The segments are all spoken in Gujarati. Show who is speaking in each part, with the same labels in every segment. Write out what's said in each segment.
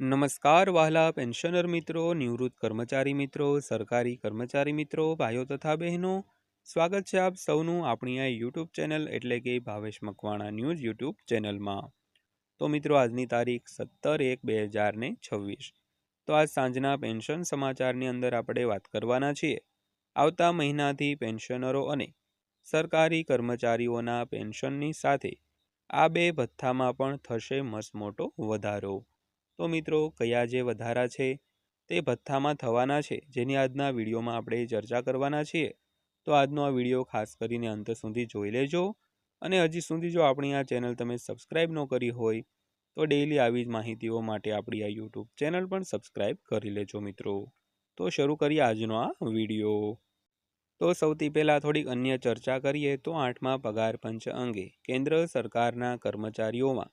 Speaker 1: નમસ્કાર, વહાલા પેન્શનર મિત્રો, નિવૃત્ત કર્મચારી મિત્રો, સરકારી કર્મચારી મિત્રો, ભાઈઓ તથા બહેનો. સ્વાગત છે આપ સૌનું આપણી આ યુટ્યુબ ચેનલ એટલે કે ભાવેશ મકવાણા ન્યૂઝ યુટ્યુબ ચેનલમાં. તો મિત્રો, આજની તારીખ સત્તર એક બે હજાર ને છવ્વીસ. તો આજ સાંજના પેન્શન સમાચારની અંદર આપણે વાત કરવાના છીએ. આવતા મહિનાથી પેન્શનરો અને સરકારી કર્મચારીઓના પેન્શનની સાથે આ બે ભથ્થામાં પણ થશે મસમોટો વધારો. તો મિત્રો, કયા જે વધારા છે તે ભથ્થામાં થવાના છે, જેની આજના વિડીયોમાં આપણે ચર્ચા કરવાના છીએ. તો આજનો આ વીડિયો ખાસ કરીને અંત સુધી જોઈ લેજો. અને હજી સુધી જો આપણી આ ચેનલ તમે સબસ્ક્રાઈબ ન કરી હોય, તો ડેઈલી આવી જ માહિતીઓ માટે આપણી આ યુટ્યુબ ચેનલ પણ સબસ્ક્રાઈબ કરી લેજો મિત્રો. તો શરૂ કરીએ આજનો આ વીડિયો. તો સૌથી પહેલાં થોડીક અન્ય ચર્ચા કરીએ તો આઠમા પગાર પંચ અંગે કેન્દ્ર સરકારના કર્મચારીઓમાં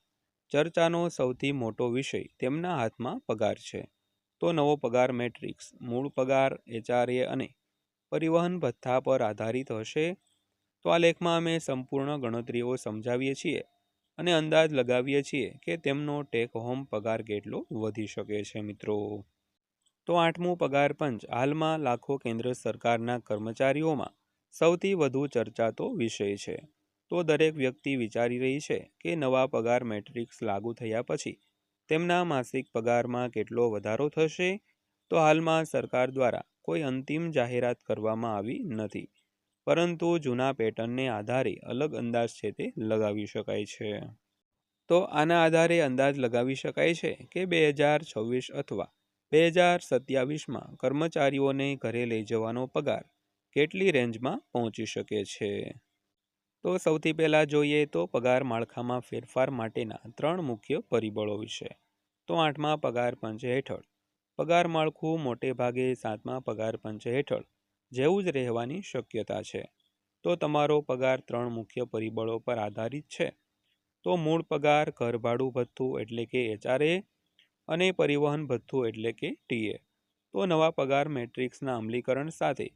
Speaker 1: ચર્ચાનો સૌથી મોટો વિષય તેમના હાથમાં પગાર છે. તો નવો પગાર મેટ્રિક્સ, મૂળ પગાર, એચઆરએ અને પરિવહન ભથ્થા પર આધારિત હશે? તો આ લેખમાં અમે સંપૂર્ણ ગણતરીઓ સમજાવીએ છીએ અને અંદાજ લગાવીએ છીએ કે તેમનો ટેક હોમ પગાર કેટલો વધી શકે છે મિત્રો. તો આઠમું પગાર પંચ, હાલમાં લાખો કેન્દ્ર સરકારના કર્મચારીઓમાં સૌથી વધુ ચર્ચાતો વિષય છે. તો દરેક વ્યક્તિ વિચારી રહી છે કે નવા પગાર મેટ્રિક્સ લાગુ થયા પછી તેમના માસિક પગારમાં કેટલો વધારો થશે? તો હાલમાં સરકાર દ્વારા કોઈ અંતિમ જાહેરાત કરવામાં આવી નથી, પરંતુ જૂના પેટર્નને આધારે અલગ અંદાજ છે તે લગાવી શકાય છે. તો આના આધારે અંદાજ લગાવી શકાય છે કે બે હજાર છવ્વીસ અથવા બે હજાર સત્યાવીસમાં કર્મચારીઓને ઘરે લઈ જવાનો પગાર કેટલી રેન્જમાં પહોંચી શકે છે? તો સૌથી પહેલાં જોઈએ તો પગાર માળખામાં ફેરફાર માટેના ત્રણ મુખ્ય પરિબળો વિશે. તો આઠમા, પગાર પંચ હેઠળ. પગાર માળખું મોટે ભાગે સાતમા, પગાર પંચ હેઠળ. જેવું જ રહેવાની શક્યતા છે. તો તમારો પગાર ત્રણ મુખ્ય પરિબળો પર આધારિત છે. તો મૂળ પગાર ઘર ભાડું ભથ્થું એટલે કે એચઆરએ અને પરિવહન ભથ્થું એટલે કે ટીએ. તો નવા પગાર મેટ્રિક્સના અમલીકરણ સાથે.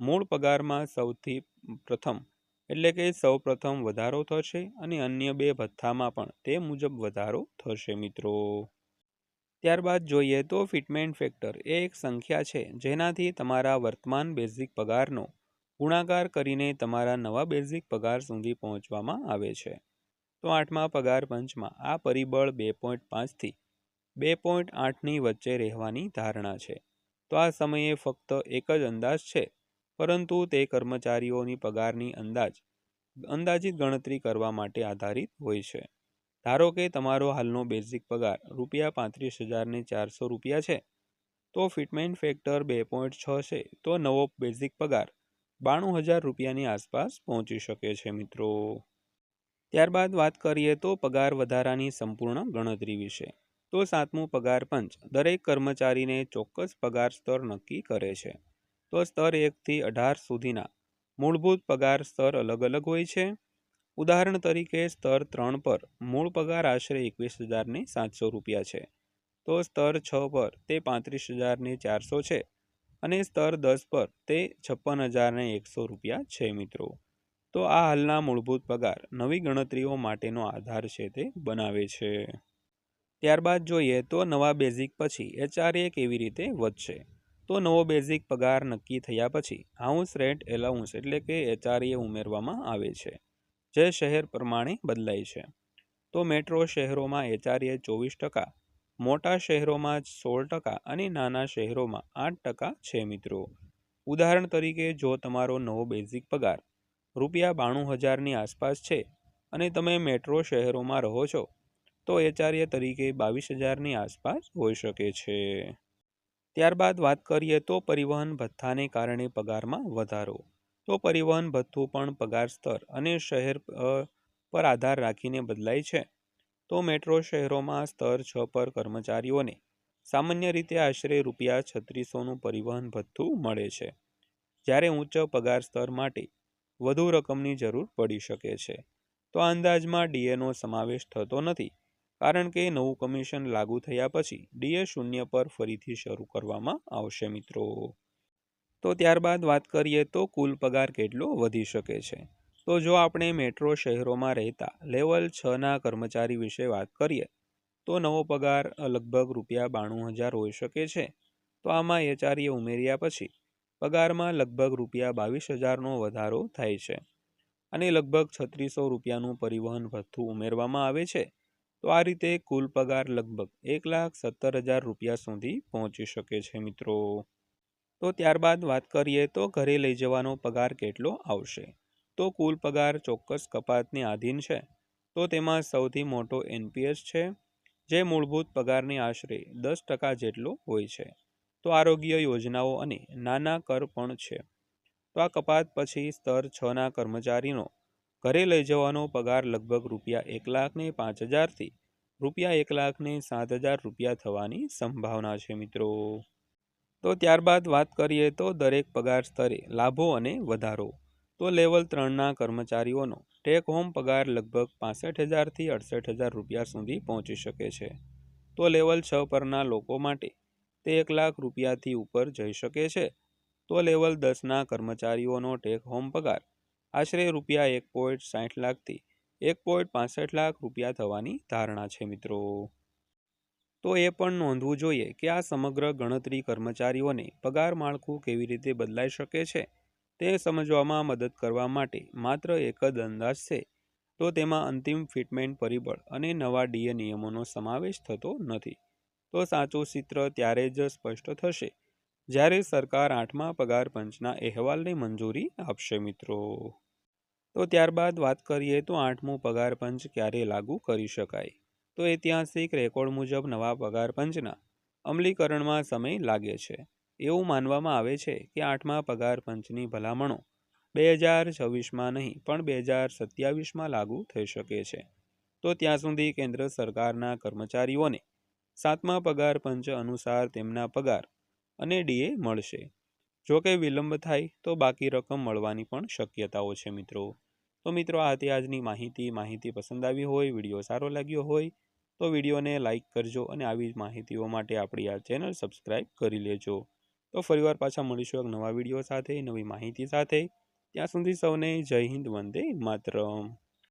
Speaker 1: મૂળ પગારમાં સૌથી પ્રથમ એટલે કે સૌ પ્રથમ વધારો થશે અને અન્ય બે ભથ્થામાં પણ તે મુજબ વધારો થશે મિત્રો. ત્યારબાદ જોઈએ તો ફિટમેન્ટ ફેક્ટર એ એક સંખ્યા છે, જેનાથી તમારા વર્તમાન બેઝિક પગારનો ગુણાકાર કરીને તમારા નવા બેઝિક પગાર સુધી પહોંચવામાં આવે છે. તો આઠમા પગાર પંચમાં આ પરિબળ બે પોઈન્ટ પાંચથી બે પોઈન્ટ આઠની વચ્ચે રહેવાની ધારણા છે. તો આ સમયે ફક્ત એક જ અંદાજ છે પરંતુ તે કર્મચારીઓની પગારની અંદાજ, અંદાજિત ગણતરી કરવા માટે આધારિત હોય છે. ધારો કે તમારો હાલનો બેઝિક પગાર રૂપિયા પાંત્રીસ હજારને ચારસો રૂપિયા છે, તો ફિટમેન્ટ ફેક્ટર બે પોઈન્ટ છ છે, તો નવો બેઝિક પગાર બાણું હજાર રૂપિયાની આસપાસ પહોંચી શકે છે મિત્રો. ત્યારબાદ વાત કરીએ તો પગાર વધારાની સંપૂર્ણ ગણતરી વિશે. તો સાતમું પગાર પંચ દરેક કર્મચારીને ચોક્કસ પગાર સ્તર નક્કી કરે છે. તો સ્તર એકથી અઢાર સુધીના. મૂળભૂત પગાર સ્તર અલગ અલગ હોય છે. ઉદાહરણ તરીકે સ્તર ત્રણ પર મૂળ પગાર આશરે એકવીસ હજારને સાતસો રૂપિયા છે. તો સ્તર છ પર તે પાંત્રીસ હજારને ચારસો છે અને સ્તર દસ પર તે છપ્પન હજારને એકસો રૂપિયા છે મિત્રો. તો આ હાલના મૂળભૂત પગાર નવી ગણતરીઓ માટેનો આધાર છે તે બનાવે છે. ત્યારબાદ જોઈએ તો નવા બેઝિક પછી એચઆરએ કેવી રીતે વધશે? તો નવો બેઝિક પગાર નક્કી થયા પછી હાઉસ રેન્ટ એલાઉન્સ એટલે કે એચઆરએ ઉમેરવામાં આવે છે, જે શહેર પ્રમાણે બદલાય છે. તો મેટ્રો શહેરોમાં એચઆરએ ચોવીસ ટકા, મોટા શહેરોમાં સોળ ટકા અને નાના શહેરોમાં આઠ ટકા છે મિત્રો. ઉદાહરણ તરીકે જો તમારો નવો બેઝિક પગાર રૂપિયા બાણું હજારની આસપાસ છે અને તમે મેટ્રો શહેરોમાં રહો છો, તો એચઆરએ તરીકે બાવીસ હજારની આસપાસ હોઈ શકે છે. ત્યારબાદ વાત કરીએ તો પરિવહન ભથ્થાને કારણે પગારમાં વધારો. તો પરિવહન ભથ્થું પણ પગાર સ્તર અને શહેર પર આધાર રાખીને બદલાય છે. તો મેટ્રો શહેરોમાં સ્તર છ પર કર્મચારીઓને સામાન્ય રીતે આશરે રૂપિયા છત્રીસોનું પરિવહન ભથ્થું મળે છે, જ્યારે ઉચ્ચ પગાર સ્તર માટે વધુ રકમની જરૂર પડી શકે છે. તો અંદાજમાં ડીએનો સમાવેશ થતો નથી. કારણ કે નવું કમિશન લાગુ થયા પછી ડીએ શૂન્ય પર ફરીથી શરૂ કરવામાં આવશે મિત્રો. તો ત્યારબાદ વાત કરીએ તો કુલ પગાર કેટલો વધી શકે છે? તો જો આપણે મેટ્રો શહેરોમાં રહેતા લેવલ છના કર્મચારી વિશે વાત કરીએ, તો નવો પગાર લગભગ રૂપિયા બાણું હજાર હોઈ શકે છે. તો આમાં એચઆરએ ઉમેર્યા પછી પગારમાં લગભગ રૂપિયા બાવીસ હજારનો વધારો થાય છે અને લગભગ છત્રીસો રૂપિયાનું પરિવહન ભથ્થું ઉમેરવામાં આવે છે. તો આ રીતે કુલ પગાર લગભગ એક લાખ સત્તર હજાર રૂપિયા સુધી પહોંચી શકે છે, મિત્રો. તો ત્યારબાદ વાત કરીએ તો ઘરે લઈ જવાનો પગાર કેટલો આવશે? તો કુલ પગાર ચોક્કસ કપાતને આધીન છે. તો તેમાં સૌથી મોટો એનપીએસ છે, જે મૂળભૂત પગારની આશરે દસ ટકા જેટલો હોય છે. તો આરોગ્ય યોજનાઓ અને નાના કર પણ છે. તો આ કપાત પછી સ્તર છના કર્મચારીનો ઘરે લઈ જવાનો પગાર લગભગ રૂપિયા એક લાખને પાંચ હજારથી રૂપિયા એક લાખને સાત હજાર રૂપિયા થવાની સંભાવના છે મિત્રો. તો ત્યારબાદ વાત કરીએ તો દરેક પગાર સ્તરે લાભો અને વધારો. તો લેવલ ત્રણના કર્મચારીઓનો ટેક હોમ પગાર લગભગ પાસઠ હજારથી અડસઠ હજાર રૂપિયા સુધી પહોંચી શકે છે. તો લેવલ છ પરના લોકો માટે તે એક લાખ રૂપિયાથી ઉપર જઈ શકે છે. તો લેવલ દસના કર્મચારીઓનો ટેક હોમ પગાર આશરે રૂપિયા એક પોઈન્ટ સાઠ લાખથી એક પોઈન્ટ પાસઠ લાખ રૂપિયા થવાની ધારણા છે, મિત્રો. તો એ પણ નોંધવું જોઈએ કે આ સમગ્ર ગણતરી કર્મચારીઓને પગાર માળખું કેવી રીતે બદલાઈ શકે છે, તે સમજવામાં મદદ કરવા માટે માત્ર એક જ અંદાજ છે. તો તેમાં અંતિમ ફિટમેન્ટ પરિબળ અને નવા ડીએ નિયમોનો સમાવેશ થતો નથી. તો સાચું ચિત્ર ત્યારે જ સ્પષ્ટ થશે જ્યારે સરકાર આઠમા પગાર પંચના અહેવાલને મંજૂરી આપશે મિત્રો. તો ત્યારબાદ વાત કરીએ તો આઠમું પગાર પંચ ક્યારે લાગુ કરી શકાય? તો ઐતિહાસિક રેકોર્ડ મુજબ નવા પગાર પંચના અમલીકરણમાં સમય લાગે છે. એવું માનવામાં આવે છે કે આઠમા પગાર પંચની ભલામણો બે હજાર છવ્વીસમાં નહીં, પણ બે હજાર સત્યાવીસમાં લાગુ થઈ શકે છે. તો ત્યાં સુધી કેન્દ્ર સરકારના કર્મચારીઓને સાતમા પગાર પંચ અનુસાર તેમના પગાર અને ડીએ મળશે. જો કે વિલંબ થાય, તો બાકી રકમ મળવાની પણ શક્યતાઓ છે મિત્રો. તો મિત્રો, આ હતી આજની માહિતી. માહિતી પસંદ આવી હોય, વીડિયો સારો લાગ્યો હોય, તો વિડીયોને લાઇક કરજો અને આવી જ માહિતીઓ માટે આપણી આ ચેનલ સબસ્ક્રાઈબ કરી લેજો. તો ફરીવાર પાછા મળીશું એક નવા વીડિયો સાથે, નવી માહિતી સાથે. ત્યાં સુધી સૌને જય હિન્દ, વંદે માતરમ.